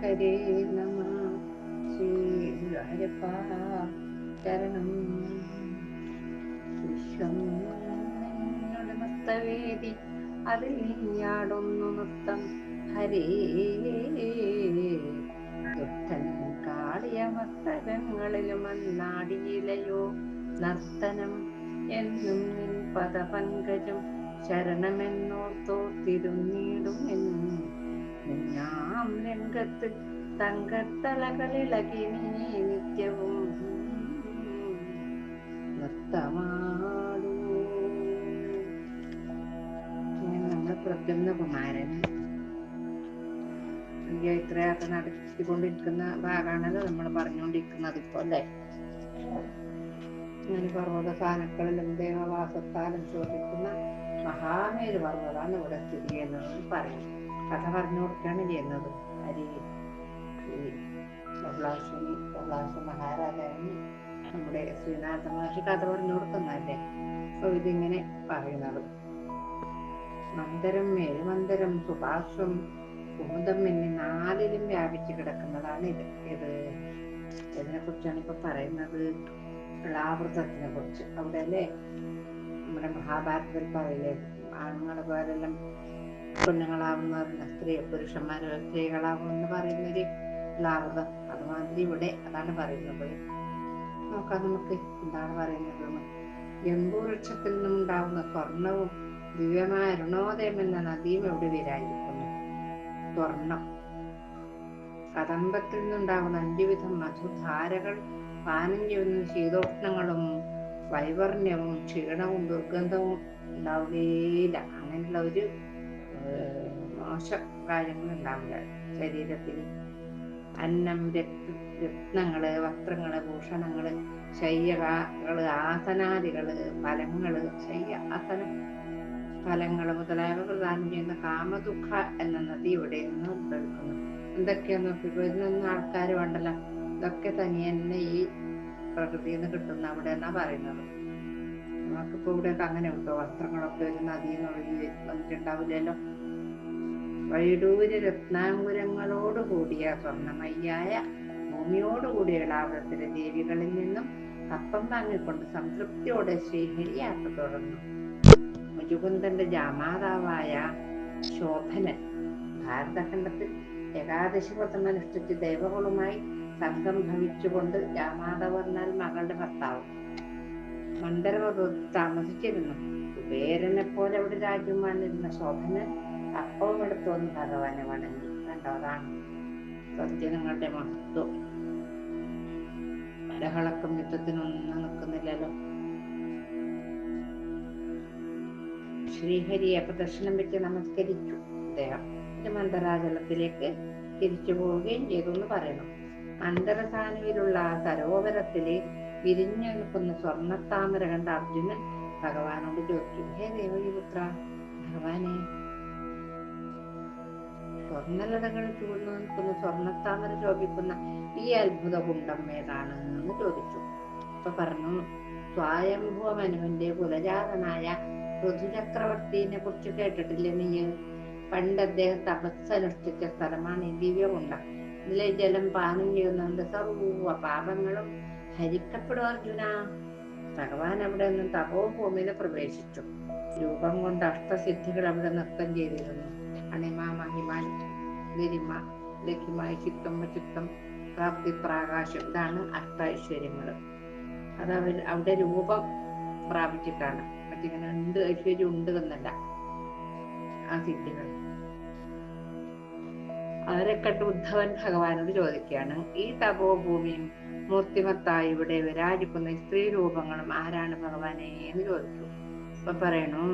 ഹരേ നമ ശ്രീ നൃത്തവേദി അതിൽ നൃത്തം ഹരേ ദുഷ്ടൻ കാളിയ മസ്തകങ്ങളിലും അന്നാടിയിലയോ നർത്തനം എന്നും നിൻ പദപങ്കജം ശരണമെന്നോർത്തോർത്തിരുന്നീടും എന്നും നിന്നാം രംഗത്ത് തങ്കത്തലകളിളകി നീ നിത്യവും ഇങ്ങനെ നമ്മുടെ പ്രദ്യുന്ന കുമാരൻ. ഇത്രയൊക്കെ നടത്തിക്കൊണ്ടിരിക്കുന്ന ഭാഗമാണല്ലോ നമ്മൾ പറഞ്ഞുകൊണ്ടിരിക്കുന്നത് ഇപ്പൊ അല്ലേ? അങ്ങനെ പർവത ദേവവാസസ്ഥാനം ചോദിക്കുന്ന മഹാമേരു പർവതാണ് ഇവിടെ സ്ഥിതി ചെയ്യുന്നത് പറയും. കഥ പറഞ്ഞു കൊടുക്കുകയാണ് ചെയ്യുന്നത് ഹരി ബഹ്ലാശനി ബഹ്ലാശ മഹാരാജാവിന് നമ്മുടെ ശ്രീനാഥ മഹർഷി കഥ പറഞ്ഞു കൊടുക്കുന്നതല്ലേ അപ്പൊ ഇതിങ്ങനെ പറയുന്നത്. മന്ദരം മേരുമന്ദരം സുഭാഷം കുമുദം എന്നീ നാലിലും വ്യാപിച്ചു കിടക്കുന്നതാണ് ഇത്. ഇത് ഇതിനെ കുറിച്ചാണ് ഇപ്പൊ പറയുന്നത് ളാവൃതത്തിനെ കുറിച്ച്. അവിടെ അല്ലേ നമ്മുടെ മഹാഭാരതത്തിൽ പറയില്ലേ? ആണുങ്ങളെ പോലെല്ലാം പെണ്ണുങ്ങളാവുന്ന സ്ത്രീ പുരുഷന്മാര് സ്ത്രീകളാവും എന്ന് പറയുന്നൊരു ലാവൃതം അതുമാതിരി ഇവിടെ അതാണ് പറയുന്നത് നോക്കാം നമുക്ക് എന്താണ് പറയുന്നത് നിന്നും നിന്നുണ്ടാവുന്ന സ്വർണവും ദിവ്യമായ അരുണോദയം എന്ന നദിയും ഇവിടെ വിരാജിക്കുന്നു സ്വർണം. കദംബത്തിൽ നിന്നുണ്ടാകുന്ന അഞ്ചുവിധം മധുധാരകൾ പാനം ചെയ്യുന്ന ശീതോഷ്ണങ്ങളും വൈവർണ്യവും ക്ഷീണവും ദുർഗന്ധവും ഉണ്ടാവുകയില്ല. അങ്ങനെയുള്ള ഒരു മോശം കാര്യങ്ങൾ ഉണ്ടാവില്ല ശരീരത്തിന് അന്നം രക്ത രത്നങ്ങൾ വസ്ത്രങ്ങൾ ഭൂഷണങ്ങൾ ശയ്യകൾ ആസനാദികൾ ഫലങ്ങൾ ശയ്യ ആസന ഫലങ്ങൾ മുതലായവ പ്രദാനം ചെയ്യുന്ന കാമദുഃഖ എന്ന നദി ഇവിടെ നിന്ന് ഉത്ഭവിക്കുന്നു. എന്തൊക്കെയാന്ന് നോക്കിക്കോ ഇതിനൊന്നും ആൾക്കാർ വേണ്ടല്ല. ഇതൊക്കെ തനിയെ തന്നെ ഈ പ്രകൃതിയിൽ നിന്ന് കിട്ടുന്ന അവിടെ എന്നാ പറയുന്നത്? നമുക്കിപ്പോ ഇവിടെയൊക്കെ അങ്ങനെ ഉണ്ടോ വസ്ത്രങ്ങളൊക്കെ ഒരു നദിയിൽ നിന്ന് ഒഴുകി വന്നിട്ടുണ്ടാവില്ലല്ലോ. വൈഡൂര്യ രത്നാങ്കുരങ്ങളോട് കൂടിയ സ്വർണമയ്യായ ഭൂമിയോടുകൂടിയ ലാഭത്തിലെ ദേവികളിൽ നിന്നും കപ്പം വാങ്ങിക്കൊണ്ട് സംതൃപ്തിയോടെ ശ്രീഹരി യാത്ര തുടർന്നു. മുജുകുന്ദന്റെ ജാമാതാവായ ശോഭനൻ ഭാരതഖണ്ഡത്തിൽ ഏകാദശി വ്രതം അനുഷ്ഠിച്ച് ദേവകളുമായി സംഘം ഭവിച്ചുകൊണ്ട് എന്നാൽ മകളുടെ ഭർത്താവ്. മന്ദരപർവതത്തിൽ താമസിച്ചിരുന്നു. കുബേരനെ പോലെ അവിടെ രാജ്യം വാണിരുന്ന ശോഭനൻ അപ്പവും എടുത്തു വന്ന് ഭഗവാനെ വണങ്ങി കണ്ടോ അതാണ് സജ്ജനങ്ങളുടെ മഹത്വം ബഹളക്കും യുദ്ധത്തിനൊന്നും നിൽക്കുന്നില്ലല്ലോ ശ്രീഹരിയെ പ്രദർശനം വെച്ച് നമസ്കരിച്ചു. അദ്ദേഹം മന്ദരാചലത്തിലേക്ക് തിരിച്ചു പോവുകയും ചെയ്തു എന്ന് പറയണം മന്ദരസാനുവിലുള്ള ആ സരോവരത്തിൽ വിരിഞ്ഞു നിൽക്കുന്ന സ്വർണത്താമര കണ്ട അർജുനൻ ഭഗവാനോട് ചോദിച്ചു ഹേ ദേവകിപുത്ര ഭഗവാനെ സ്വർണലതകൾ ചൂഴ്ന്നു നിൽക്കുന്ന സ്വർണത്താമര ശോഭിക്കുന്ന ഈ അത്ഭുത കുണ്ടം ഏതാണ് എന്ന് ചോദിച്ചു. അപ്പൊ പറഞ്ഞു സ്വയംഭൂ മനുവിന്റെ കുലജാതനായ ഋതുചക്രവർത്തിനെ കുറിച്ച് കേട്ടിട്ടില്ലേ നീ? പണ്ട് അദ്ദേഹം തപസ്സനുഷ്ഠിച്ച സ്ഥലമാണ് ഈ ദിവ്യകുണ്ടം. ഇതിലെ ജലം പാനം ചെയ്യുന്നുണ്ട് സർവ പാപങ്ങളും ഹരിക്കപ്പെടും അർജുന. ഭഗവാൻ അവിടെ നിന്ന് തപോഭൂമിയിൽ പ്രവേശിച്ചു. രൂപം കൊണ്ട് അഷ്ടസിദ്ധികൾ അവിടെ നൃത്തം ചെയ്തിരുന്നു. അണിമ മഹിമാൻ ഗരിമ ലഖിമായി ചിത്തം ചിത്തം പ്രാപ്തി പ്രാകാശം ഇതാണ് അഷ്ടൈശ്വര്യങ്ങൾ അത് അവർ അവിടെ രൂപം പ്രാപിച്ചിട്ടാണ് മറ്റിങ്ങനെ ഉണ്ട് ഐശ്വര്യം ഉണ്ട് എന്നല്ല ആ സിദ്ധികൾ അവരെ കണ്ട് ഉദ്ധവൻ ഭഗവാനോട് ചോദിക്കുകയാണ് ഈ തപോഭൂമിയും മൂർത്തിമത്തായി ഇവിടെ വിരാജിക്കുന്ന സ്ത്രീ രൂപങ്ങളും ആരാണ് ഭഗവാനെ എന്ന് ചോദിച്ചു അപ്പൊ പറയണു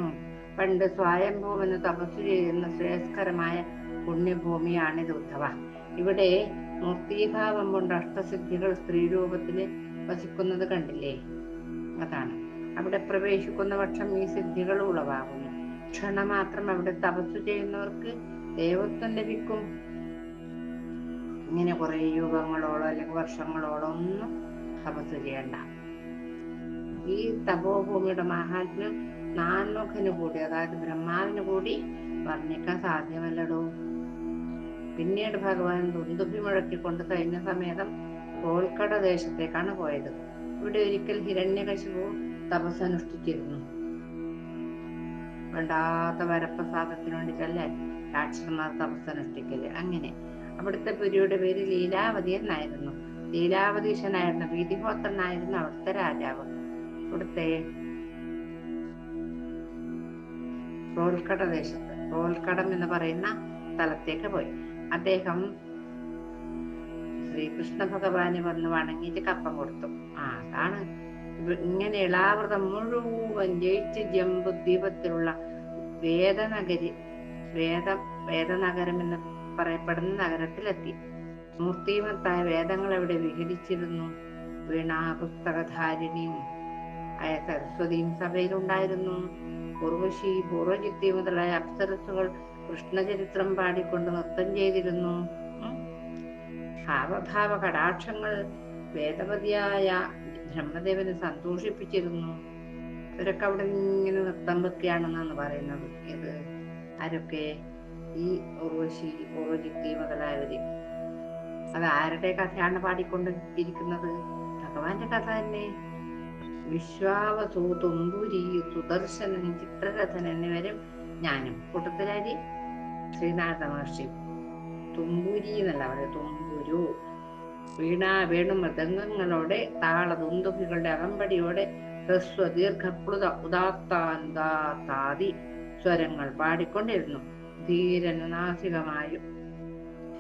പണ്ട് സ്വയംഭൂമെന്ന് തപസ് ചെയ്യുന്ന ശ്രേയസ്കരമായ പുണ്യഭൂമിയാണിത് ഉദ്ധവ. ഇവിടെ മൂർത്തിഭാവം കൊണ്ട് അഷ്ടസിദ്ധികൾ സ്ത്രീ രൂപത്തിൽ വസിക്കുന്നത് കണ്ടില്ലേ? അതാണ്. അവിടെ പ്രവേശിക്കുന്ന പക്ഷം ഈ സിദ്ധികൾ ഉളവാകുന്നു. ക്ഷണമാത്രം അവിടെ തപസ് ചെയ്യുന്നവർക്ക് ദേവത്വം ലഭിക്കും. ഇങ്ങനെ കുറെ യുഗങ്ങളോളോ അല്ലെങ്കിൽ വർഷങ്ങളോളോ ഒന്നും തപസ് ചെയ്യണ്ട. ഈ തപോഭൂമിയുടെ മഹാത്മ്യം നാൻമുഖന് കൂടി അതായത് ബ്രഹ്മാവിന് കൂടി വർണിക്കാൻ സാധ്യമല്ലടോ. പിന്നീട് ഭഗവാൻ ദുന്ദുഭി മുഴക്കിക്കൊണ്ട് സൈന്യ സമേതം കോൽക്കട ദേശത്തേക്കാണ് പോയത്. ഇവിടെ ഒരിക്കൽ ഹിരണ്യകശിപു തപസ്സനുഷ്ഠിച്ചിരുന്നു വേണ്ടാത്ത വരപ്രസാദത്തിന് വേണ്ടിട്ടല്ലേ രാക്ഷസന്മാർ തപസ്സനുഷ്ഠിക്കൽ അങ്ങനെ. അവിടുത്തെ പുരിയുടെ പേര് ലീലാവതി എന്നായിരുന്നു. ലീലാവതീശനായിരുന്ന വീതിഹോത്രനായിരുന്നു അവിടുത്തെ രാജാവ്. ഇവിടുത്തെ റോൽക്കട ദേശത്ത് റോൽക്കടം എന്ന് പറയുന്ന സ്ഥലത്തേക്ക് പോയി. അദ്ദേഹം ശ്രീകൃഷ്ണ ഭഗവാന് വന്ന് വണങ്ങിയിട്ട് കപ്പം കൊടുത്തു. ആ അതാണ് ഇങ്ങനെ ഇളാവൃതം മുഴുവൻ ജയിച്ച് ജമ്പു ദ്വീപത്തിലുള്ള വേദനഗരി വേദ വേദനഗരം എന്ന് പറയപ്പെടുന്ന നഗരത്തിലെത്തി. മൂർത്തിമത്തായ വേദങ്ങൾ അവിടെ വിഹരിച്ചിരുന്നു. വീണാ പുസ്തകധാരിണിയും ആയ സരസ്വതിയും സഭയിലുണ്ടായിരുന്നു. ഉർവശി പൂർവജിത്തി മുതലായ അപ്സരസുകൾ കൃഷ്ണചരിത്രം പാടിക്കൊണ്ട് നൃത്തം ചെയ്തിരുന്നു. ഭാവഭാവ കടാക്ഷങ്ങൾ വേദവതിയായ ബ്രഹ്മദേവനെ സന്തോഷിപ്പിച്ചിരുന്നു. ഇവരൊക്കെ അവിടെ ഇങ്ങനെ നൃത്തം വെക്കുകയാണെന്നാണ് പറയുന്നത്. ഇത് ആരൊക്കെ? ഈ ഉർവശി ഉർവജിത്തി മുതലായവര് അത് ആരുടെ കഥയാണ് പാടിക്കൊണ്ട് ഇരിക്കുന്നത് ഭഗവാന്റെ കഥ തന്നെ. വിശ്വാവസു തുമ്പുരി സുദർശനൻ ചിത്രരഥൻ എന്നിവരും ഞാനും. കൂട്ടത്തിലാരി? ശ്രീനാഥ മഹർഷി. തുമ്പുരി എന്നല്ല പറയുക തുമ്പുരു വീണ വേണു മൃദംഗങ്ങളോടെ താള തുന്തുഭികളുടെ അകമ്പടിയോടെ ഹ്രസ്വ ദീർഘപ്ലുത ഉദാത്താന്താതി സ്വരങ്ങൾ പാടിക്കൊണ്ടിരുന്നു. ധീരനുനാസികമായും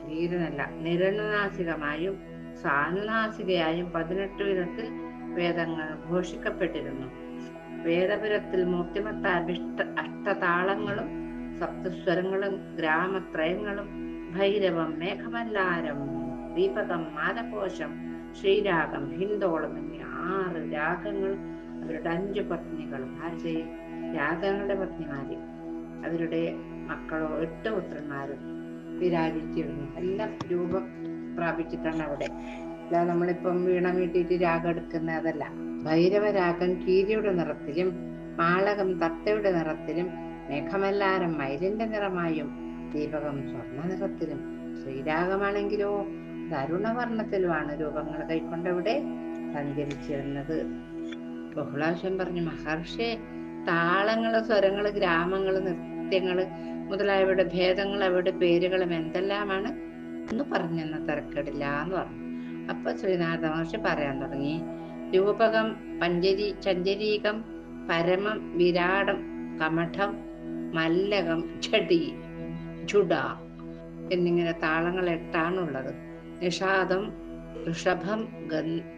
ധീരനല്ല നിരനുനാസികമായും സാനുനാസികയായും പതിനെട്ട് വിധത്തിൽ വേദങ്ങൾ ഘോഷിക്കപ്പെട്ടിരുന്നു. വേദപുരത്തിൽ മൂർത്തിമത്തായ അഭിഷ്ട അഷ്ടതാളങ്ങളും സപ്തസ്വരങ്ങളും ഗ്രാമത്രയങ്ങളും ഭൈരവം മേഘമല്ലാരം ദീപകം മാലകോശം ശ്രീരാഗം ഹിന്ദോളം എന്നീ ആറ് രാഗങ്ങളും അവരുടെ അഞ്ചു പത്നികളും ആരുടെ രാഗങ്ങളുടെ പത്നിമാര്. അവരുടെ മക്കളോ എട്ട് പുത്രന്മാരും വിരാജിച്ചിരുന്നു. എല്ലാം രൂപം പ്രാപിച്ചിട്ടാണ് അവിടെ. അല്ലാതെ നമ്മളിപ്പം വീണ മീട്ടിട്ട് രാഗം എടുക്കുന്ന അതല്ല. ഭൈരവരാഗം കീരിയുടെ നിറത്തിലും മാളകം തത്തയുടെ നിറത്തിലും മേഘമല്ലാരം മയിലിന്റെ നിറമായും ദീപകം സ്വർണ നിറത്തിലും. ശ്രീരാഗമാണെങ്കിലോ തരുണവർണത്തിലുമാണ് രൂപങ്ങൾ കൈക്കൊണ്ടവിടെ സഞ്ചരിച്ചിരുന്നത്. ബഹുളാശം പറഞ്ഞു മഹർഷി താളങ്ങൾ സ്വരങ്ങൾ ഗ്രാമങ്ങൾ നൃത്യങ്ങൾ മുതലായവയുടെ ഭേദങ്ങൾ അവയുടെ പേരുകളും എന്തെല്ലാമാണ്? ഒന്ന് പറഞ്ഞെന്ന തിരക്കിടില്ല എന്ന് പറഞ്ഞു. അപ്പൊ ശ്രീനാഥ മഹർഷി പറയാൻ തുടങ്ങി. രൂപകം പഞ്ചരി ചഞ്ചരീകം പരമം വിരാടം കമഠം മല്ലകം ചടി ചുട എന്നിങ്ങനെ താളങ്ങൾ എട്ടാണുള്ളത്. നിഷാദം ഋഷഭം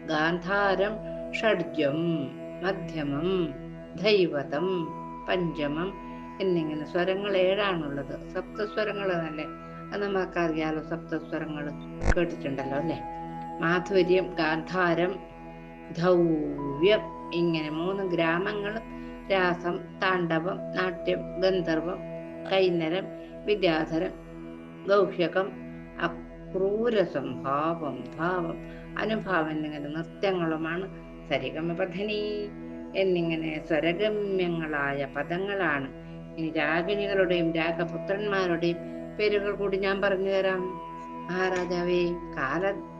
ഗാന്ധാരം ഷഡ്ജം മധ്യമം ദൈവതം പഞ്ചമം എന്നിങ്ങനെ സ്വരങ്ങൾ ഏഴാണുള്ളത്. സപ്തസ്വരങ്ങൾ തന്നെ. അത് നമുക്കറിയാലോ സപ്തസ്വരങ്ങൾ കേട്ടിട്ടുണ്ടല്ലോ അല്ലേ? മാധുര്യം ഗാന്ധാരം ധൗവ്യം ഇങ്ങനെ മൂന്ന് ഗ്രാമങ്ങളും രാസം താണ്ഡവം നാട്യം ഗന്ധർവം കൈനരം വിദ്യാധരം ഗൗഹ്യകം അക്രൂരസം ഭാവം ഭാവം അനുഭാവം എന്നിങ്ങനെ നൃത്യങ്ങളുമാണ് സരിഗമപധനി എന്നിങ്ങനെ സ്വരഗമ്യങ്ങളായ പദങ്ങളാണ്. ഇനി രാഗിണികളുടെയും രാഗപുത്രന്മാരുടെയും പേരുകൾ കൂടി ഞാൻ പറഞ്ഞു തരാം. മഹാരാജാവേ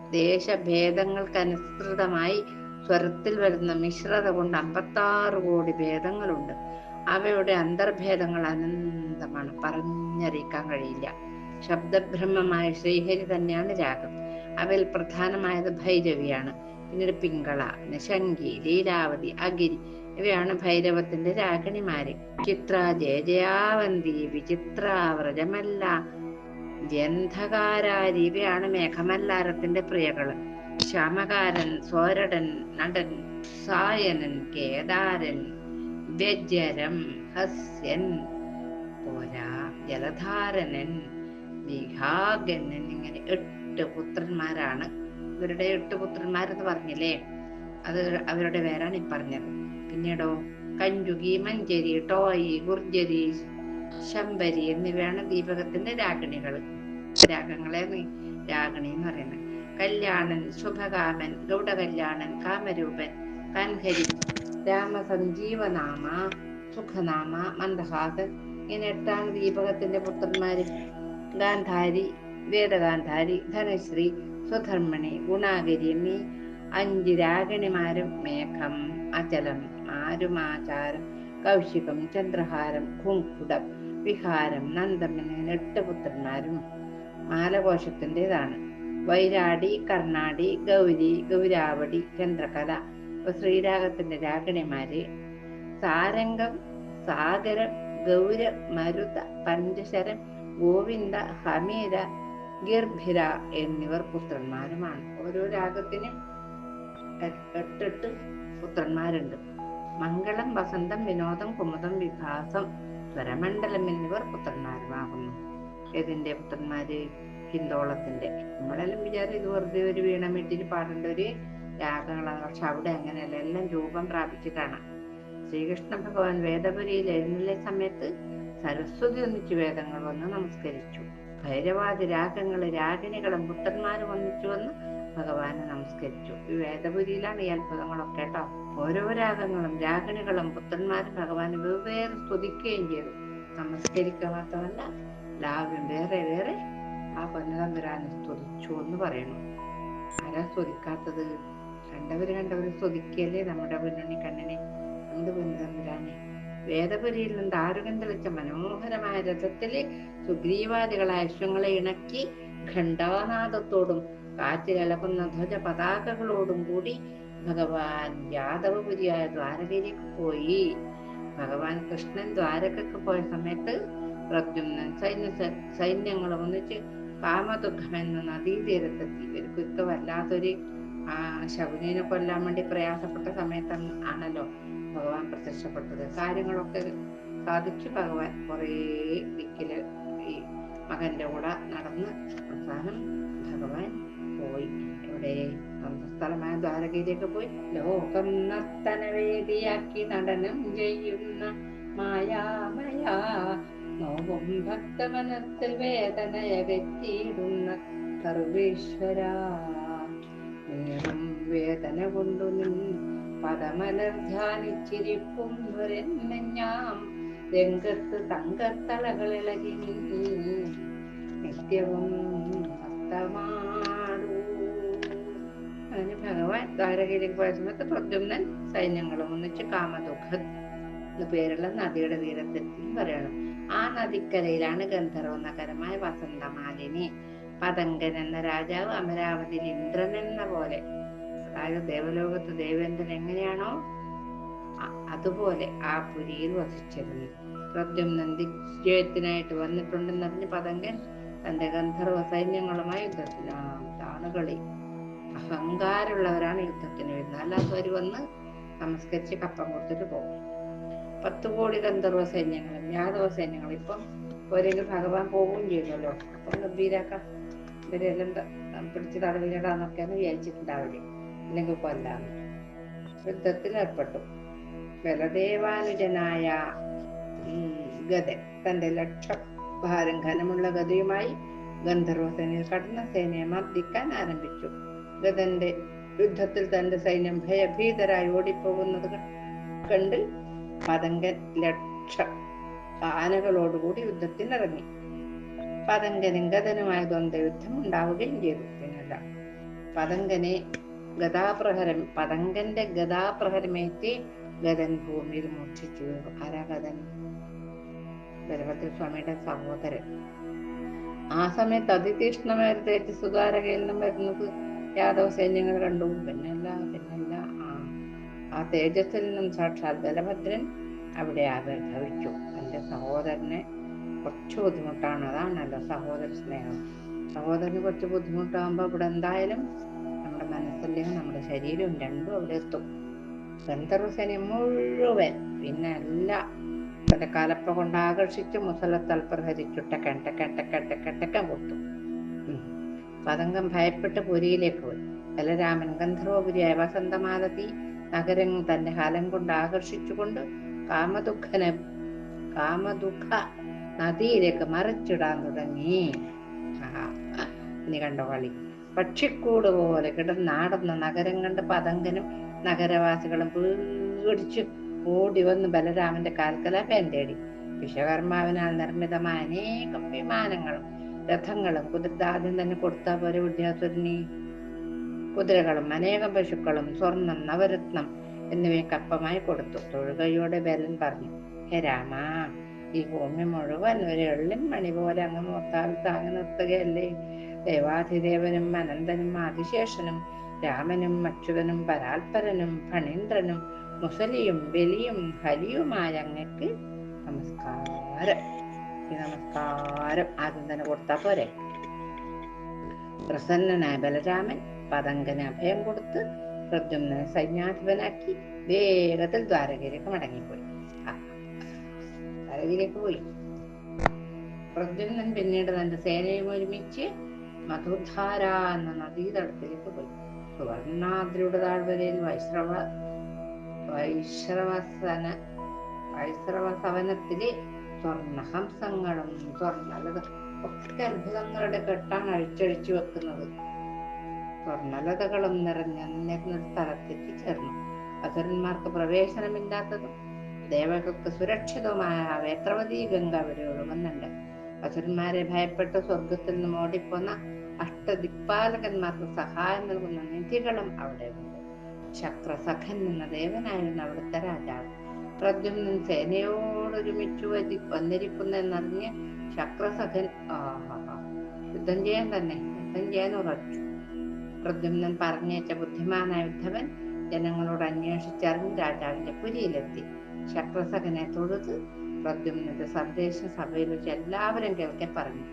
കാലദേശഭേദങ്ങൾക്കനുസൃതമായി സ്വരത്തിൽ വരുന്ന മിശ്രത കൊണ്ട് അമ്പത്താറ് കോടി ഭേദങ്ങളുണ്ട്. അവയുടെ അന്തർഭേദങ്ങൾ അനന്തമാണ്. പറഞ്ഞറിയിക്കാൻ കഴിയില്ല. ശബ്ദബ്രഹ്മമായ ശ്രീഹരി തന്നെയാണ് രാഗം. അവയിൽ പ്രധാനമായത് ഭൈരവിയാണ്. പിന്നീട് പിങ്കള ശങ്കി ലീലാവതി അഗിരി ഇവയാണ് ഭൈരവത്തിന്റെ രാഗിണിമാര്. ചിത്ര ജയജയാവന്തി വിചിത്ര വ്രജമല്ല ഇവയാണ് മേഘമല്ലാരത്തിന്റെ പ്രിയകൾ. ശ്യാമകാരൻ സോരടൻ നടൻ സായനൻ കേദാരൻ വ്യജരം ഹസ്യൻ പോരാ ജലധാരനൻ വിഹാഗനൻ ഇങ്ങനെ എട്ട് പുത്രന്മാരാണ്. ഇവരുടെ എട്ട് പുത്രന്മാരെന്ന് പറഞ്ഞില്ലേ? അത് അവരുടെ പേരാണ് ഈ പറഞ്ഞത്. പിന്നീടോ കഞ്ചുകി മഞ്ചരി ടോയി ഗുർജരി ശമ്പരി എന്നിവയാണ് ദീപകത്തിന്റെ രാഗിണികൾ. രാഗങ്ങളെ രാഗിണി എന്ന് പറയുന്നത്. കല്യാണൻ ശുഭകാമൻ ഗൗഡകല്യാണൻ കാമരൂപൻ കൻഹരി രാമസഞ്ജീവനാമ സുഖനാമ മന്ദഹാസൻ ഇങ്ങനെ എട്ടാണ് ദീപകത്തിന്റെ പുത്രന്മാര്. ഗാന്ധാരി വേദഗാന്ധാരി ധനശ്രീ സ്വധർമ്മണി ഗുണാഗരി എന്നീ അഞ്ച് രാഗിണിമാരും മേഘം അചലം ആരുമാചാരം കൗശികം ചന്ദ്രഹാരം കുങ്കുടം വിഹാരം. നന്ദം എന്നീ എട്ട് പുത്രന്മാരും മാലകോശത്തിന്റെതാണ് വൈരാടി കർണാടി ഗൗരി ഗൗരാവടി ചന്ദ്രകല ശ്രീരാഗത്തിന്റെ രാഗിണിമാര് സാരംഗം സാഗരം ഗൗര മരുത പഞ്ചശരം ഗോവിന്ദ ഹമീര ഗിർഭിര എന്നിവർ പുത്രന്മാരുമാണ്. ഓരോ രാഗത്തിനും എട്ടെട്ട് പുത്രന്മാരുണ്ട്. മംഗളം വസന്തം വിനോദം കുമുദം വികാസം സ്വരമണ്ഡലം എന്നിവർ പുത്രന്മാരുമാകുന്നു. ഏതിന്റെ പുത്രന്മാര്? ഹിന്ദോളത്തിന്റെ നമ്മളെല്ലാം വിചാരം ഇത് വെറുതെ ഒരു വീണ വീട്ടിൽ പാടേണ്ട ഒരു രാഗങ്ങളാണ് പക്ഷെ അവിടെ അങ്ങനെയല്ല. എല്ലാം രൂപം പ്രാപിച്ചിട്ടാണ്. ശ്രീകൃഷ്ണ ഭഗവാൻ വേദപുരിയിൽ എഴുന്നള്ളിയ സമയത്ത് സരസ്വതി ഒന്നിച്ചു വേദങ്ങൾ വന്ന് നമസ്കരിച്ചു. ഭൈരവാദി രാഗങ്ങൾ രാഗിണികളും പുത്രന്മാരും ഒന്നിച്ചു വന്ന് ഭഗവാനെ നമസ്കരിച്ചു. ഈ വേദപുരിയിലാണ് ഈ അത്ഭുതങ്ങളൊക്കെ കേട്ടോ. ഓരോ രാഗങ്ങളും രാഗിണികളും പുത്രന്മാരും ഭഗവാനെ വെവ്വേറെ സ്തുതിക്കുകയും ചെയ്തു. നമസ്കരിക്കുക മാത്രമല്ല ലാഭ്യം വേറെ വേറെ ആ പൊന്നതമ്പുരാനെ സ്തുതിച്ചു എന്ന് പറയുന്നു. ആരാ സ്തുതിക്കാത്തത്? കണ്ടവര് കണ്ടവര് സ്തുതിക്കല്ലേ നമ്മുടെ പൊന്നുണ്ണി കണ്ണനെ. എന്ത് പൊന്നതമ്പുരാനെ? വേദപുരിയിൽ നിന്ന് ദാരുകം തെളിച്ച മനോഹരമായ രഥത്തിൽ സുഗ്രീവാദികളായ അശ്വങ്ങളെ ഇണക്കി ഖണ്ഡാനാദത്തോടും കാറ്റിലലകുന്ന ധ്വജ പതാകകളോടും കൂടി ഭഗവാൻ യാദവപുരിയായ ദ്വാരകയിലേക്ക് പോയി. ഭഗവാൻ കൃഷ്ണൻ ദ്വാരകക്ക് പോയ സമയത്ത് പ്രദ്യുമ്നൻ സൈന്യ സൈന്യങ്ങളും ഒന്നിച്ച് കാമദുഃഖം എന്ന നദീതീരത്തെത്തി ഇവർക്കൊക്കെ വല്ലാത്തൊരു ആ ശകുനിനെ കൊല്ലാൻ വേണ്ടി പ്രയാസപ്പെട്ട സമയത്താണ് ആണല്ലോ ഭഗവാൻ പ്രത്യക്ഷപ്പെട്ടത്. കാര്യങ്ങളൊക്കെ സാധിച്ചു. ഭഗവാൻ കുറേ ദിക്കിൽ ഈ മകന്റെ കൂടെ നടന്ന് അവസാനം ഭഗവാൻ പോയി. എവിടെ? സ്ഥലമായ ദ്വാരകയിലേക്ക് പോയി. ലോകം നർത്തനവേദിയാക്കി നടനം ചെയ്യുന്ന മായാമയ. നോവും ഭക്തമനത്തിൽ വേദനയകറ്റിയിടുന്ന സർവേശ്വര വേദന കൊണ്ടു നിൻ പദമലർ ധ്യാനിച്ചിരിക്കുന്നൊരെന്നെ ഞാൻ രംഗത്ത് തങ്കത്തളകളിളകി നിത്യവും ഹസ്തമാടൂ അങ്ങനെ ഭഗവാൻ ദ്വാരകയിലേക്ക് പോയ സമയത്ത് പ്രദ്യുമ്നൻ സൈന്യങ്ങളും ഒന്നിച്ച് കാമദുഃഖ എന്ന് പേരുള്ള നദിയുടെ തീരത്തെത്തി പറയണം. ആ നദിക്കരയിലാണ് ഗന്ധർവ നഗരമായ വസന്തമാലിനി. പതങ്കൻ എന്ന രാജാവ് അമരാവതിയിൽ ഇന്ദ്രൻ എന്ന പോലെ അതായത് ദേവലോകത്ത് ദേവേന്ദ്രൻ എങ്ങനെയാണോ അതുപോലെ ആ പുരിയിൽ വസിച്ചിരുന്നു. പ്രദ്യുമ്നൻ വിജയത്തിനായിട്ട് വന്നിട്ടുണ്ടെന്നറിഞ്ഞ് പതങ്കൻ തന്റെ ഗന്ധർവ സൈന്യങ്ങളുമായി യുദ്ധത്തിലാണ് കളി. അഹങ്കാരമുള്ളവരാണ് യുദ്ധത്തിന് വരുന്നത്. അല്ലാത്തവർ വന്ന് നമസ്കരിച്ച് കപ്പം കൊടുത്തിട്ട് പോകും. പത്ത് കോടി ഗന്ധർവ സൈന്യങ്ങളും യാദവ സൈന്യങ്ങളും ഇപ്പം ഒരെങ്കിലും ഭഗവാൻ പോവുകയും ചെയ്യുന്നല്ലോ അപ്പം ഗംഭീരാക്ക ഇവരെല്ലാം പിടിച്ച് തടവിലിടാന്നൊക്കെയാണ് വിചാരിച്ചിട്ടുണ്ടാവില്ലേ ഇല്ലെങ്കിൽ കൊല്ലാന്ന്. യുദ്ധത്തിൽ ഏർപ്പെട്ടു. ബലദേവാനുജനായ ഗതൻ. തന്റെ ലക്ഷം ഭാരം ഘനമുള്ള ഗതയുമായി ഗന്ധർവ സേനയിൽ കടന്ന സേനയെ മർദ്ദിക്കാൻ ആരംഭിച്ചു. ഗദന്റെ യുദ്ധത്തിൽ തന്റെ സൈന്യം ഭയഭീതരായി ഓടിപ്പോകുന്നത് കണ്ട് പതങ്കൻ ലക്ഷ ആനകളോടുകൂടി യുദ്ധത്തിനിറങ്ങി. പതങ്കനും ഗതനുമായ ദ്വന്ദ്വ യുദ്ധം ഉണ്ടാവുകയും ചെയ്തു. പിന്നല്ല പതങ്കനെ ഗതാപ്രഹരം പതങ്കന്റെ ഗതാപ്രഹരമേറ്റി ഗതൻ ഭൂമിയിൽ മൂർച്ഛിച്ചു വീണു ആരാ ഗതൻ സ്വാമിയുടെ സഹോദരൻ. ആ സമയത്ത് അതിതീഷ്ണമായ ഒരു തേജസ് സുധാരകയിൽ നിന്നും വരുന്നത് യാദവ സൈന്യങ്ങൾ കണ്ടു പിന്നല്ല പിന്നല്ല ആ ആ തേജസ്സിൽ നിന്നും സാക്ഷാൽ ബലഭദ്രൻ അവിടെ ആവിർഭവിച്ചു. എന്റെ സഹോദരനെ കുറച്ച് ബുദ്ധിമുട്ടാണ്. അതാണല്ലോ സഹോദര സ്നേഹം. സഹോദരന് കുറച്ച് ബുദ്ധിമുട്ടാകുമ്പോൾ ഇവിടെ എന്തായാലും നമ്മുടെ മനസ്സിലെയും നമ്മുടെ ശരീരവും രണ്ടും അവിടെ എത്തും. ഗന്ധർവസേന മുഴുവൻ പിന്നെ എല്ലാ തന്റെ കലപ്പ കൊണ്ട് ആകർഷിച്ച് മുസലത്തൽ പ്രഹരിച്ചു ടെക്കൻ ടെക്കൻ ടെക്കൻ ടെക്കൻ കൊടുത്തു. പതങ്കം ഭയപ്പെട്ട് പുരിയിലേക്ക് പോയി. ബലരാമൻ ഗന്ധർവപുരിയായ വസന്തമാലതി നഗരം തന്റെ ഹലം കൊണ്ട് ആകർഷിച്ചുകൊണ്ട് കാമദുഃഖന കാമദുഃഖ നദിയിലേക്ക് മറിച്ചിടാൻ തുടങ്ങി. ഇനി കണ്ടോ കളി. പക്ഷിക്കൂട് പോലെ കിടന്നാടുന്ന നഗരം കണ്ട് പതങ്കനും നഗരവാസികളും പേടിച്ച് ഓടി വന്ന് ബലരാമന്റെ കാൽക്കല പേന്തേടി വിശ്വകർമാവിനാൽ നിർമ്മിതമായ അനേകം വിമാനങ്ങളും രഥങ്ങളും കുതിര ആദ്യം തന്നെ കൊടുത്താൽ പോരെ വിദ്യാസുരനി. കുതിരകളും അനേകം പശുക്കളും സ്വർണം നവരത്നം എന്നിവയൊക്കെ അപ്പമായി കൊടുത്തു. തൊഴുകയോടെ ബലൻ പറഞ്ഞു ഹേ രാമ ഈ ഭൂമി മുഴുവൻ ഒരു എള്ളിൻ മണി പോലെ അങ്ങ് മൊത്താൽ താങ്ങി നിർത്തുകയല്ലേ? ദേവാധിദേവനും അനന്തനും ആദിശേഷനും രാമനും അച്യുതനും പരാൽപരനും ഫണീന്ദ്രനും മുസലിയും ബലിയും ഹലിയുമായ അങ്ങക്ക് നമസ്കാരം. നമസ്കാരം. ആദ്യം തന്നെ കൊടുത്താ പോരെ. പ്രസന്നനായ ബലരാമൻ പതങ്കന് അഭയം കൊടുത്ത് പ്രദ്യുമ്നെ സൈന്യാധിപനാക്കി വേഗത്തിൽ ദ്വാരകയിലേക്ക് മടങ്ങിപ്പോയി. ദ്വാരകയിലേക്ക് പോയി. പ്രദ്യുമ്നൻ പിന്നീട് തന്റെ സേനയും ഒരുമിച്ച് മധുധാര എന്ന നദീതടത്തിലേക്ക് പോയി. സുവർണാദ്രിയുടെ താഴ്വരയിൽ വൈശ്രവ വൈശ്രവസന വൈശ്രവസവനത്തിലെ സ്വർണ സ്വർണലത ഒക്കെ അത്ഭുതങ്ങളുടെ കെട്ടാണ് അഴിച്ചഴിച്ചു വെക്കുന്നത്. സ്വർണലതകളും നിറഞ്ഞ നിന്നിരുന്ന സ്ഥലത്തേക്ക് ചേർന്നു. അസുരന്മാർക്ക് പ്രവേശനമില്ലാത്തതും ദേവകൾക്ക് സുരക്ഷിതവുമായ വേത്രവതി ഗംഗ അവിടെ ഒഴുകുന്നുണ്ട് അസുരന്മാരെ ഭയപ്പെട്ട് സ്വർഗത്തിൽ നിന്ന് ഓടിപ്പോന്ന അഷ്ടദിക്പാലകന്മാർക്ക് സഹായം നൽകുന്ന നിധികളും അവിടെ ഉണ്ട് ശക്രസഖൻ എന്ന ദേവനായിരുന്നു അവിടുത്തെ രാജാവ്. പ്രദ്യുമ്നൻ സേനയോടൊരുമിച്ചു വരി- വന്നിരിക്കുന്നെന്നറിഞ്ഞ് ശക്രസഖൻ യുദ്ധം ചെയ്യാൻ തന്നെ യുദ്ധം ചെയ്യാൻ ഉറച്ചു. പ്രദ്യുമ്നൻ പറഞ്ഞേച്ച ബുദ്ധിമാനായ യുദ്ധവൻ ജനങ്ങളോട് അന്വേഷിച്ചറിഞ്ഞ് രാജാവിന്റെ പുരിയിലെത്തി. ശക്രസഖനെ തൊഴുത് പ്രദ്യുമ്നന്റെ സന്ദേശം സഭയിൽ വെച്ച് എല്ലാവരും കേൾക്കെ പറഞ്ഞു.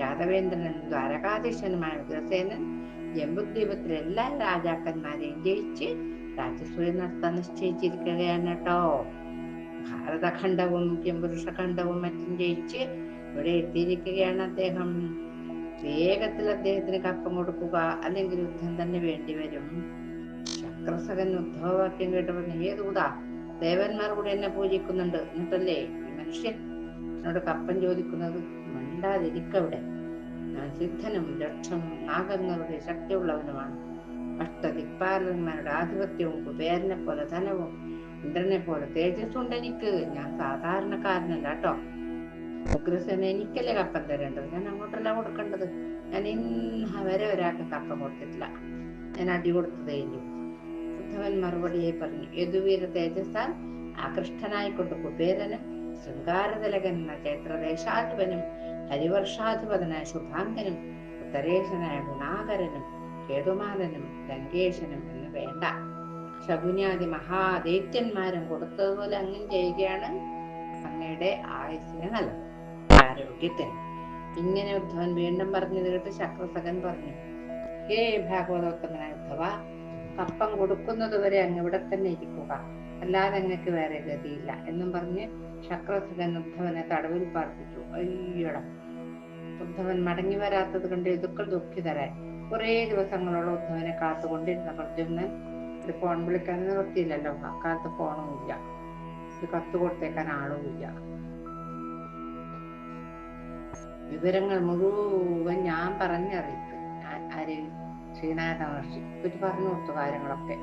യാദവേന്ദ്രനും ദ്വാരകാധീശനുമായ ഉഗ്രസേനൻ ജമ്പുദ്വീപത്തിലെ എല്ലാ രാജാക്കന്മാരെയും ജയിച്ച് രാജസൂയ നടത്താൻ നിശ്ചയിച്ചിരിക്കുകയാണ് കേട്ടോ. ഭാരതഖണ്ഡവും കിംപുരുഷഖണ്ഡവും മറ്റും ജയിച്ച് ഇവിടെ എത്തിയിരിക്കുകയാണ് അദ്ദേഹം. വേഗത്തിൽ അദ്ദേഹത്തിന് കപ്പം കൊടുക്കുക അല്ലെങ്കിൽ യുദ്ധം തന്നെ വേണ്ടി വരും. ചക്രസകൻ ഉദ്ധവവാക്യം കേട്ടപ്പോൾ ഹേ ദൂതാ ദേവന്മാർ കൂടെ എന്നെ പൂജിക്കുന്നുണ്ട്. എന്നിട്ടല്ലേ ഈ മനുഷ്യൻ എന്നോട് കപ്പം ചോദിക്കുന്നത്? മിണ്ടാതിരിക്കവിടെ. ഞാൻ സിദ്ധനും ലക്ഷം നാഗങ്ങളുടെ ശക്തിയുള്ളവനുമാണ്. അഷ്ടദിക്പാലന്മാരുടെ ആധിപത്യവും കുബേരനെ പോലെ ധനവും ഇന്ദ്രനെ പോലെ തേജസ്സുണ്ട് എനിക്ക് ഞാൻ സാധാരണക്കാരനല്ല കേട്ടോ. ഉഗ്രസേന എനിക്കല്ലേ കപ്പം തരേണ്ടത്? ഞാൻ അങ്ങോട്ടല്ല കൊടുക്കേണ്ടത്? ഞാൻ ഇന്ന് വരെ ഒരാൾക്ക് കപ്പം കൊടുത്തിട്ടില്ല. ഞാൻ അടി കൊടുത്തതേ കഴിഞ്ഞു ഉദ്ധവൻ മറുപടിയായി പറഞ്ഞു യദുവീര തേജസ്സാൽ ആകൃഷ്ടനായിക്കൊണ്ട് കുബേരന് ശൃംഗാരതിലകൻ എന്ന ക്ഷേത്രദേശാധിപനും ഹരിവർഷാധിപതനായ ശുഭാങ്കനും ഉത്തരേശനായ ഗുണാകരനും കേതുമാനനും ലങ്കേശനും എന്ന് വേണ്ട. ശകുനിയാദി മഹാദൈത്യന്മാരും കൊടുത്തതുപോലെ അങ്ങും ചെയ്യുകയാണ്. അങ്ങയുടെ ആയുസ്സിന് നല്ലത്. ആരോഗ്യത്തിന്. ഇങ്ങനെ ഉദ്ധവൻ വീണ്ടും പറഞ്ഞത് കേട്ട് ശക്രസകൻ പറഞ്ഞു ഹേ ഭാഗവതോത്തമനായ ഉദ്ധവ കപ്പം കൊടുക്കുന്നത് വരെ അങ്ങ് ഇവിടെ തന്നെ ഇരിക്കുക. അല്ലാതെ അങ്ങക്ക് വേറെ ഗതിയില്ല എന്നും പറഞ്ഞ് ശക്രസകൻ ഉദ്ധവനെ തടവിൽ പാർപ്പിച്ചു. അയ്യട ഉദ്ധവൻ മടങ്ങി വരാത്തത് കൊണ്ട് യദുക്കൾ ദുഃഖിതരായി. കുറേ ദിവസങ്ങളോളം ഉദ്ധവനെ കാത്തുകൊണ്ടിരുന്ന പ്രദ്യുമ്നൻ ഒരു ഫോൺ വിളിക്കാൻ നിവർത്തിയില്ലല്ലോ അക്കാലത്ത് ഫോണും ഇല്ല. ഒരു കത്ത് കൊടുത്തേക്കാൻ ആളും ഇല്ല. വിവരങ്ങൾ മുഴുവൻ ഞാൻ പറഞ്ഞറിയിച്ചു ആര്? ശ്രീനാഥ മഹർഷി ഒരു പറഞ്ഞു കൊടുത്തു കാര്യങ്ങളൊക്കെ.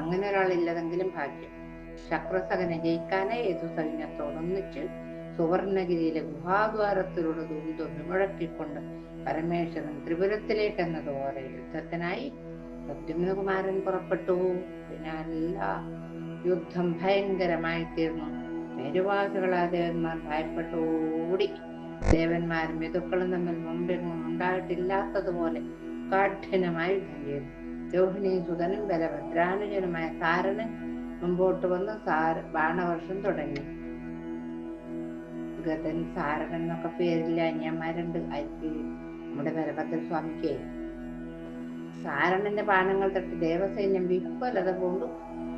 അങ്ങനെ ഒരാളില്ലതെങ്കിലും ഭാഗ്യം. ശക്രസകനെ ജയിക്കാനേ ഏതു സൈന്യത്തോടൊന്നിച്ച് സുവർണഗിരിയിലെ ഗുഹാദ്വാരത്തിലൂടെ തൂങ്ങി മുഴക്കിക്കൊണ്ട് പരമേശ്വരൻ ത്രിപുരത്തിലേക്കെന്നതുപോലെ യുദ്ധത്തിനായി പ്രദ്യുമ്നകുമാരൻ പുറപ്പെട്ടു. പിന്നല്ല യുദ്ധം ഭയങ്കരമായി തീർന്നു മേരുവാസികളായ ദേവന്മാർ ഭയപ്പെട്ടു ഓടി ദേവന്മാരും മിതുക്കളും തമ്മിൽ മുമ്പെങ്ങും ഉണ്ടായിട്ടില്ലാത്തതുപോലെ കഠിനമായി യുദ്ധം ചെയ്തു രോഹിണി സുതനും ബലഭദ്രാനുജനുമായ സാരന് മുമ്പോട്ട് വന്ന് സാര ബാണവർഷം തുടങ്ങി. ഗതൻ സാരൻ എന്നൊക്കെ പേരില്ല അന്യന്മാരുണ്ട്. ആർക്ക് നമ്മുടെ ബലഭദ്ര സ്വാമിക്ക് സാരണന്റെ ബാണങ്ങൾ തട്ടി ദേവസൈന്യം വിഫലത കൊണ്ടു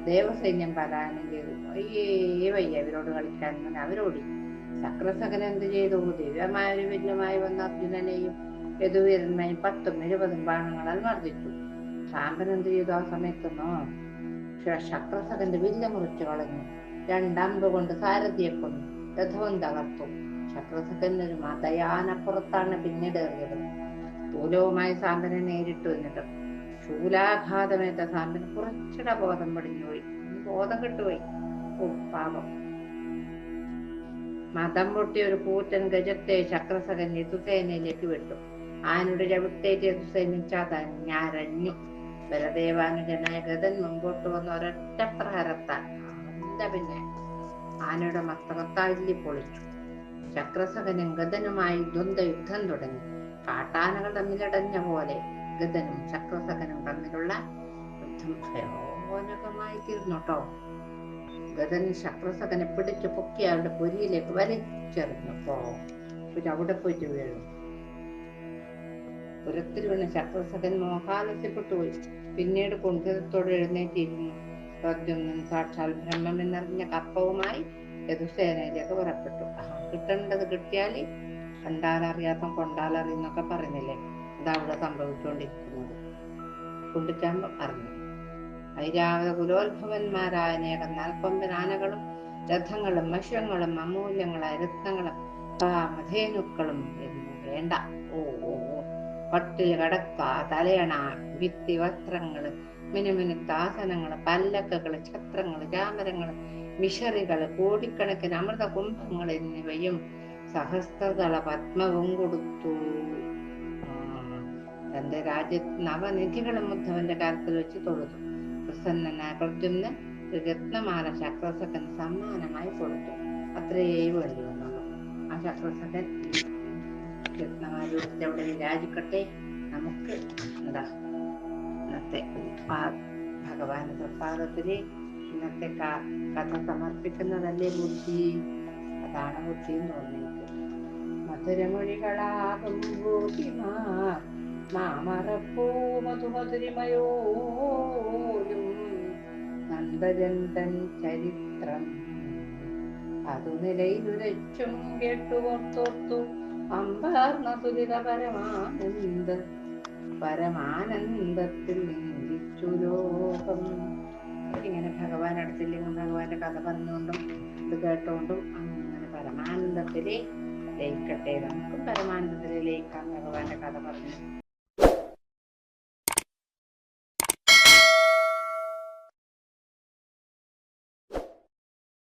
ദേവസൈന്യം പലായനം ചെയ്തു. അയ്യേ വയ്യ അവരോട് കളിക്കാൻ. അവരോടി. ചക്രസകൻ എന്ത് ചെയ്തു? ദിവ്യമായ ഒരു വില്ലുമായി വന്ന അർജുനനെയും യദുവീരന്മായും പത്തും ഇരുപതും ബാണങ്ങളാൽ മർദ്ദിച്ചു സാമ്പൻ എന്ത് ചെയ്തു ആ സമയത്തൊന്നോ ശക്രസകന്റെ വില്ല മുറിച്ചു കളഞ്ഞു. രണ്ടമ്പ് കൊണ്ട് സാരഥിയെ കൊന്നു. രഥവും തകർത്തു. ശക്രസകൻ ഒരു മതയാനപ്പുറത്താണ് പിന്നീട് എറിയത് സ്ഥൂലവുമായി സാന്തനെ നേരിട്ടു എന്നിട്ട് ശൂലാഘാതമേറ്റ സാമ്പന് കുറച്ചിട ബോധം പടിഞ്ഞുപോയി ബോധം കിട്ടുപോയി. പാപം. മതം പൊട്ടിയ ഒരു കൂറ്റൻ ഗജത്തെ ചക്രസകൻ യതുസേനയിലേക്ക് വിട്ടു. ആനയുടെ ചവിട്ടേറ്റ് യതുസേന ചതഞ്ഞരഞ്ഞു ബലദേവാനുജനായ ഗതൻ മുമ്പോട്ട് വന്ന ഒരൊറ്റ പ്രഹരത്താൽ എന്താ പിന്നെ? ആനയുടെ മസ്തകത്താവില്ലി പൊളിച്ചു. ചക്രസകനും ഗതനുമായി ദ്വന്ദ്വ യുദ്ധം തുടങ്ങി. കാട്ടാനകൾ തമ്മിലടഞ്ഞ പോലെ ഗതനും ചക്രസകനും തമ്മിലുള്ള യുദ്ധം ഭയാനകമായി തീർന്നു കേട്ടോ ഗതൻ ചക്രസകനെ പിടിച്ചു പൊക്കി അവരുടെ പൊരിയിലേക്ക് വലിച്ചെറിഞ്ഞപ്പോ പിന്നെ അവിടെ പോയിട്ട് വീഴും പുരത്തിൽ വീണ് ചക്രസകൻ മോഹാലസ്യപ്പെട്ടു. പോയി പിന്നീട് കുണ്ഠിതത്തോടെ എഴുന്നേറ്റിരുന്നു. പ്രദ്യുമ്നൻ സാക്ഷാൽ ബ്രഹ്മമെന്നറിഞ്ഞ കപ്പവുമായി യദുസേനയിലേക്ക് പുറപ്പെട്ടു. കിട്ടേണ്ടത് കിട്ടിയാൽ കണ്ടാലറിയാത്ത കൊണ്ടാലറിയുന്നൊക്കെ പറയുന്നില്ലേ? അതവിടെ സംഭവിച്ചുകൊണ്ടിരിക്കുന്നത്. കുണ്ടിച്ചാമ്പ് പറഞ്ഞു ഐരാവത കുലോത്ഭവന്മാരായ നേടന്നാൽ കൊമ്പനാനകളും രഥങ്ങളും മശ്വങ്ങളും അമൂല്യങ്ങളായ രത്നങ്ങളും കാമധേനുക്കളും എന്ന് വേണ്ട. ഓ പട്ടിൽ കടക്ക തലയണ ഭിത്തി വസ്ത്രങ്ങൾ മിനുമിനുത്താസനങ്ങൾ പല്ലക്കുകൾ ഛത്രങ്ങൾ ചാമരങ്ങൾ മിഷറികൾ കോടിക്കണക്കിന് അമൃത കുംഭങ്ങൾ എന്നിവയും സഹസ്രതള പത്മവും കൊടുത്തു. തന്റെ രാജ്യത്ത് നവനിധികളും ഉദ്ധവന്റെ കാലത്തിൽ വെച്ച് തൊഴുതു. പ്രസന്നനായ പ്രദ്യുമ്നൻ ഒരു രത്നമാല ശക്രസഖൻ സമ്മാനമായി കൊടുത്തു. അത്രയേ വേണ്ടി വന്നുള്ളൂ ആ ശക്രസഖൻ രത്നമാല എടുത്ത് അവിടെ വിരാജിക്കട്ടെ? നമുക്ക് എന്താ ഇന്നത്തെ ഭഗവാന്റെ ഭഗവാൻ പ്രസാദത്തിന് ഇന്നത്തെ കഥ സമർപ്പിക്കുന്നതല്ലേ ബുദ്ധി? അതാണ് ബുദ്ധി എന്ന് തോന്നിയിട്ട് മധുരമൊഴികളാകും ഗോപിമാർ മാമറപ്പൂ മധുമധുരിമയോലും നന്ദജന്തൻ ചരിത്രം. അതു നിലയിലുരച്ചും കേട്ടുവോർത്തോർത്തു അമ്പാർന്ന തുലിത പരമാനന്ദ പരമാനന്ദത്തിൽ നീന്തിച്ചു ലോകം. ഇങ്ങനെ ഭഗവാൻ അടുത്തില്ലെങ്കിൽ ഭഗവാന്റെ കഥ പറഞ്ഞുകൊണ്ടും ഇത് കേട്ടുകൊണ്ടും അങ്ങനെ പരമാനന്ദത്തിൽ ലയിക്കട്ടെ നമുക്ക് പരമാനന്ദത്തിലേക്ക് ഭഗവാന്റെ കഥ പറഞ്ഞു.